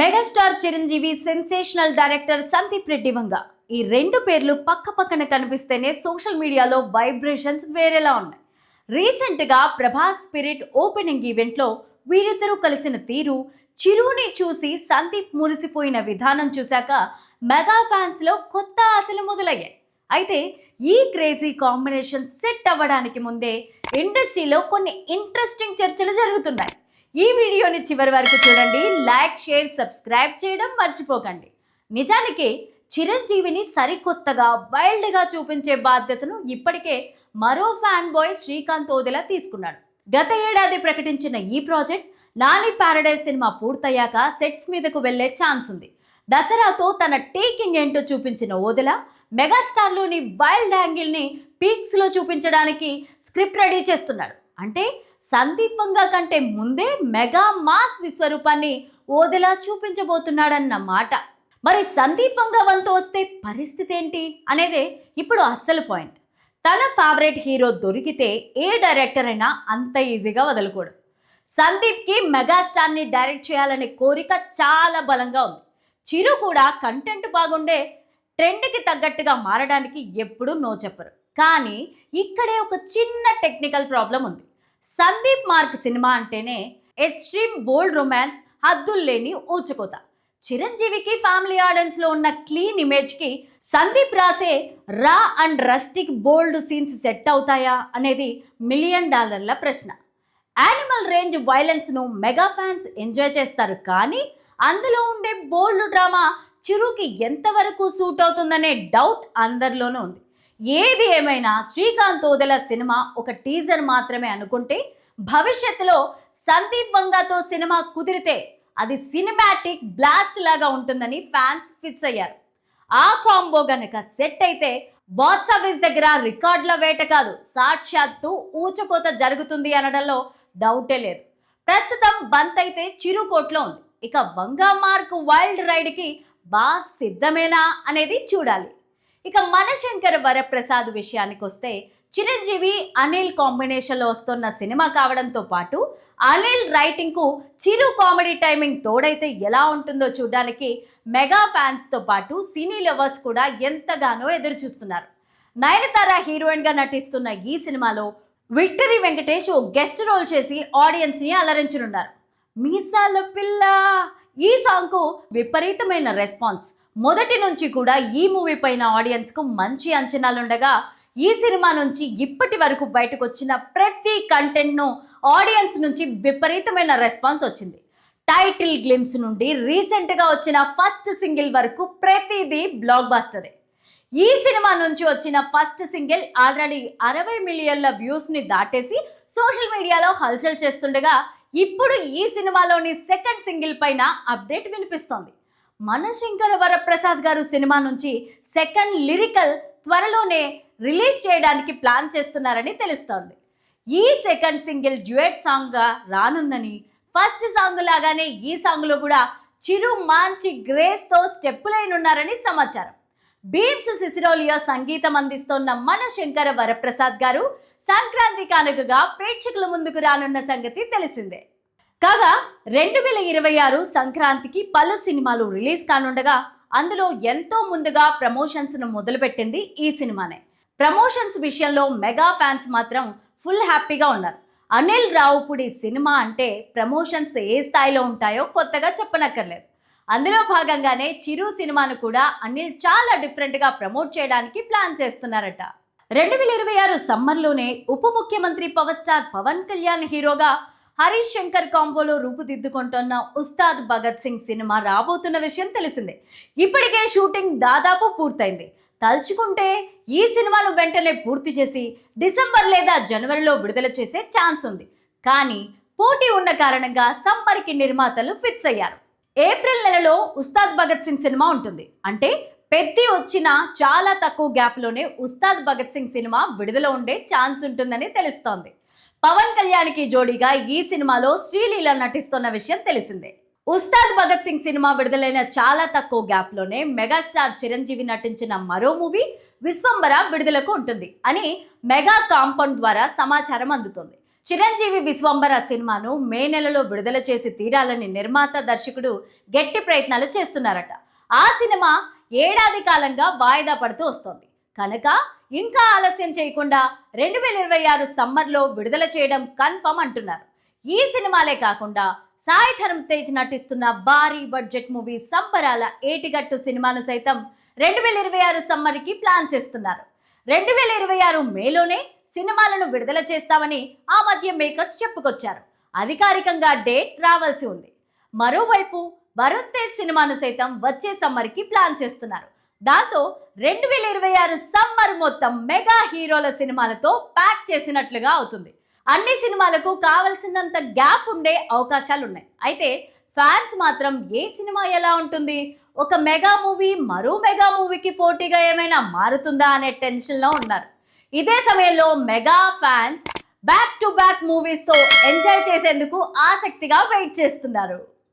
Megastar Chiranjeevi sensational director Sandeep Reddy Vanga. ఈ రెండు పేర్లు పక్క పక్కన కనిపిస్తేనే సోషల్ మీడియాలో వైబ్రేషన్స్ వేరేలా ఉన్నాయి. రీసెంట్గా ప్రభాస్ స్పిరిట్ ఓపెనింగ్ ఈవెంట్లో వీరిద్దరూ కలిసిన తీరు చిరుని చూసి సందీప్ మురిసిపోయిన విధానం చూశాక మెగా ఫ్యాన్స్లో కొత్త ఆశలు మొదలయ్యాయి. అయితే ఈ క్రేజీ కాంబినేషన్ సెట్ అవ్వడానికి ముందే ఇండస్ట్రీలో కొన్ని ఇంట్రెస్టింగ్ చర్చలు జరుగుతున్నాయి. ఈ వీడియోని చివరి వరకు చూడండి. లైక్ షేర్ సబ్స్క్రైబ్ చేయడం మర్చిపోకండి. నిజానికి చిరంజీవిని సరికొత్తగా వైల్డ్గా చూపించే బాధ్యతను ఇప్పటికే మరో ఫ్యాన్ బాయ్ శ్రీకాంత్ ఓదెలా తీసుకున్నాడు. గత ఏడాది ప్రకటించిన ఈ ప్రాజెక్ట్ నాని ప్యారడైజ్ సినిమా పూర్తయ్యాక సెట్స్ మీదకు వెళ్ళే ఛాన్స్ ఉంది. దసరాతో తన టేకింగ్ ఏంటో చూపించిన ఓదెల మెగాస్టార్లోని వైల్డ్ యాంగిల్ని పీక్స్లో చూపించడానికి స్క్రిప్ట్ రెడీ చేస్తున్నాడు. అంటే సందీపంగా కంటే ముందే మెగా మాస్ విశ్వరూపాన్ని ఓదెలా చూపించబోతున్నాడన్న మాట. మరి సందీపంగా వంతు వస్తే పరిస్థితి ఏంటి అనేదే ఇప్పుడు అస్సలు పాయింట్. తన ఫేవరెట్ హీరో దొరికితే ఏ డైరెక్టర్ అయినా అంత ఈజీగా వదలకూడదు. సందీప్కి మెగాస్టార్ని డైరెక్ట్ చేయాలనే కోరిక చాలా బలంగా ఉంది. చిరు కూడా కంటెంట్ బాగుండే ట్రెండ్కి తగ్గట్టుగా మారడానికి ఎప్పుడూ నో చెప్పరు. కానీ ఇక్కడే ఒక చిన్న టెక్నికల్ ప్రాబ్లం ఉంది. సందీప్ మార్క్ సినిమా అంటేనే ఎక్స్ట్రీమ్ బోల్డ్ రొమాన్స్ హద్దుల్లేని ఊచకోత. చిరంజీవికి ఫ్యామిలీ ఆడియన్స్లో ఉన్న క్లీన్ ఇమేజ్కి సందీప్ రాసే raw and rustic bold scenes set అవుతాయా అనేది మిలియన్ డాలర్ల ప్రశ్న. యానిమల్ రేంజ్ వైలెన్స్ను మెగా ఫ్యాన్స్ ఎంజాయ్ చేస్తారు కానీ అందులో ఉండే బోల్డ్ డ్రామా చిరుకి ఎంతవరకు సూట్ అవుతుందనే డౌట్ అందరిలోనూ ఉంది. ఏది ఏమైనా శ్రీకాంత్ ఓదెల సినిమా ఒక టీజర్ మాత్రమే అనుకుంటే భవిష్యత్తులో సందీప్ వంగాతో సినిమా కుదిరితే అది సినిమాటిక్ బ్లాస్ట్ లాగా ఉంటుందని ఫ్యాన్స్ ఫిక్స్ అయ్యారు. ఆ కాంబో గనక సెట్ అయితే బాక్స్ ఆఫీస్ దగ్గర రికార్డుల వేట కాదు సాక్షాత్తు ఊచకోత జరుగుతుంది అనడంలో డౌటే లేదు. ప్రస్తుతం బంత్ అయితే చిరుకోట్లో ఉంది. ఇక వంగా మార్క్ వైల్డ్ రైడ్కి బాగా సిద్ధమేనా అనేది చూడాలి. ఇక మనశంకర వరప్రసాద్ విషయానికి వస్తే చిరంజీవి అనిల్ కాంబినేషన్లో వస్తున్న సినిమా కావడంతో పాటు అనిల్ రైటింగ్కు చిరు కామెడీ టైమింగ్ తోడైతే ఎలా ఉంటుందో చూడడానికి మెగా ఫ్యాన్స్తో పాటు సినీ లవర్స్ కూడా ఎంతగానో ఎదురు చూస్తున్నారు నయనతార హీరోయిన్గా నటిస్తున్న ఈ సినిమాలో విక్టరీ వెంకటేష్ ఓ గెస్ట్ రోల్ చేసి ఆడియన్స్ని అలరించనున్నారు. మీసాల పిల్ల! ఈ సాంగ్కు విపరీతమైన రెస్పాన్స్. మొదటి నుంచి కూడా ఈ మూవీ పైన ఆడియన్స్కు మంచి అంచనాలుండగా ఈ సినిమా నుంచి ఇప్పటి వరకు బయటకు వచ్చిన ప్రతి కంటెంట్ను ఆడియన్స్ నుంచి విపరీతమైన రెస్పాన్స్ వచ్చింది. టైటిల్ గ్లిమ్స్ నుండి రీసెంట్గా వచ్చిన ఫస్ట్ సింగిల్ వరకు ప్రతిదీ బ్లాక్ బాస్టరే ఈ సినిమా నుంచి వచ్చిన ఫస్ట్ సింగిల్ ఆల్రెడీ అరవై మిలియన్ల వ్యూస్ని దాటేసి సోషల్ మీడియాలో హల్చల్ చేస్తుండగా ఇప్పుడు ఈ సినిమాలోని సెకండ్ సింగిల్ పైన అప్డేట్ వినిపిస్తోంది. మనశంకర వరప్రసాద్ గారు సినిమా నుంచి సెకండ్ లిరికల్ త్వరలోనే రిలీజ్ చేయడానికి ప్లాన్ చేస్తున్నారని తెలుస్తోంది. ఈ సెకండ్ సింగిల్ డ్యూయట్ సాంగ్గా రానుందని ఫస్ట్ సాంగ్ లాగానే ఈ సాంగ్లో కూడా చిరు మాంచి గ్రేస్తో స్టెప్పులైన ఉన్నారని సమాచారం. బీమ్స్ సిసిరోలియా సంగీతం అందిస్తోన్న మన శంకర వరప్రసాద్ గారు సంక్రాంతి కానుకగా ప్రేక్షకుల ముందుకు రానున్న సంగతి తెలిసిందే. కాగా రెండు వేల ఇరవై ఆరు సంక్రాంతికి పలు సినిమాలు రిలీజ్ కానుండగా అందులో ఎంతో ముందుగా ప్రమోషన్స్ను మొదలుపెట్టింది ఈ సినిమానే. ప్రమోషన్స్ విషయంలో మెగా ఫ్యాన్స్ మాత్రం ఫుల్ హ్యాపీగా ఉన్నారు. అనిల్ రావుపుడి సినిమా అంటే ప్రమోషన్స్ ఏ స్థాయిలో ఉంటాయో కొత్తగా చెప్పనక్కర్లేదు. అందులో భాగంగానే చిరు సినిమాను కూడా అనిల్ చాలా డిఫరెంట్గా ప్రమోట్ చేయడానికి ప్లాన్ చేస్తున్నారట. రెండు వేల ఇరవై ఆరు సమ్మర్లోనే ఉప ముఖ్యమంత్రి పవర్ స్టార్ పవన్ కళ్యాణ్ హీరోగా హరీష్ శంకర్ కాంబోలో రూపుదిద్దుకుంటున్న ఉస్తాద్ భగత్ సింగ్ సినిమా రాబోతున్న విషయం తెలిసిందే. ఇప్పటికే షూటింగ్ దాదాపు పూర్తయింది. తలుచుకుంటే ఈ సినిమాను వెంటనే పూర్తి చేసి డిసెంబర్ లేదా జనవరిలో విడుదల చేసే ఛాన్స్ ఉంది. కానీ పోటీ ఉన్న కారణంగా సమ్మర్కి నిర్మాతలు ఫిక్స్ అయ్యారు. ఏప్రిల్ నెలలో ఉస్తాద్ భగత్ సింగ్ సినిమా ఉంటుంది. అంటే పెద్ది వచ్చిన చాలా తక్కువ గ్యాప్లోనే ఉస్తాద్ భగత్ సింగ్ సినిమా విడుదల ఉండే ఛాన్స్ ఉంటుందని తెలుస్తోంది. పవన్ కళ్యాణ్కి జోడీగా ఈ సినిమాలో శ్రీలీల నటిస్తున్న విషయం తెలిసిందే. ఉస్తాద్ భగత్ సింగ్ సినిమా విడుదలైన చాలా తక్కువ గ్యాప్లోనే మెగాస్టార్ చిరంజీవి నటించిన మరో మూవీ విశ్వంబర విడుదలకు ఉంటుంది అని మెగా కాంపౌండ్ ద్వారా సమాచారం అందుతుంది. చిరంజీవి విశ్వంబర సినిమాను మే నెలలో విడుదల చేసి తీరాలని నిర్మాత దర్శకుడు గట్టి ప్రయత్నాలు చేస్తున్నారట. ఆ సినిమా ఏడాది కాలంగా వాయిదా పడుతూ వస్తోంది. కనుక ఇంకా ఆలస్యం చేయకుండా రెండు వేల ఇరవై ఆరు సమ్మర్లో విడుదల చేయడం కన్ఫర్మ్ అంటున్నారు. ఈ సినిమాలే కాకుండా సాయి ధరమ్ తేజ్ నటిస్తున్న భారీ బడ్జెట్ మూవీ సంబరాల ఏటిగట్టు సినిమాను సైతం రెండు వేల ఇరవై ఆరు సమ్మర్కి ప్లాన్ చేస్తున్నారు. రెండు వేల ఇరవై ఆరు మేలోనే సినిమాలను విడుదల చేస్తామని ఆ మధ్య మేకర్స్ చెప్పుకొచ్చారు. అధికారికంగా డేట్ రావాల్సి ఉంది. మరోవైపు వరుణ్ తేజ్ సినిమాను సైతం వచ్చే సమ్మర్కి ప్లాన్ చేస్తున్నారు. దాంతో రెండు వేల ఇరవై ఆరు సమ్మర్ మొత్తం మెగా హీరోల సినిమాలతో ప్యాక్ చేసినట్లుగా అవుతుంది. అన్ని సినిమాలకు కావలసినంత గ్యాప్ ఉండే అవకాశాలు ఉన్నాయి అయితే ఫ్యాన్స్ మాత్రం ఏ సినిమా ఎలా ఉంటుంది? ఒక మెగా మూవీ మరో మెగా మూవీకి పోటీగా ఏమైనా మారుతుందా అనే టెన్షన్లో ఉన్నారు. ఇదే సమయంలో mega fans back to back మూవీస్తో enjoy చేసేందుకు ఆసక్తిగా వెయిట్ చేస్తున్నారు.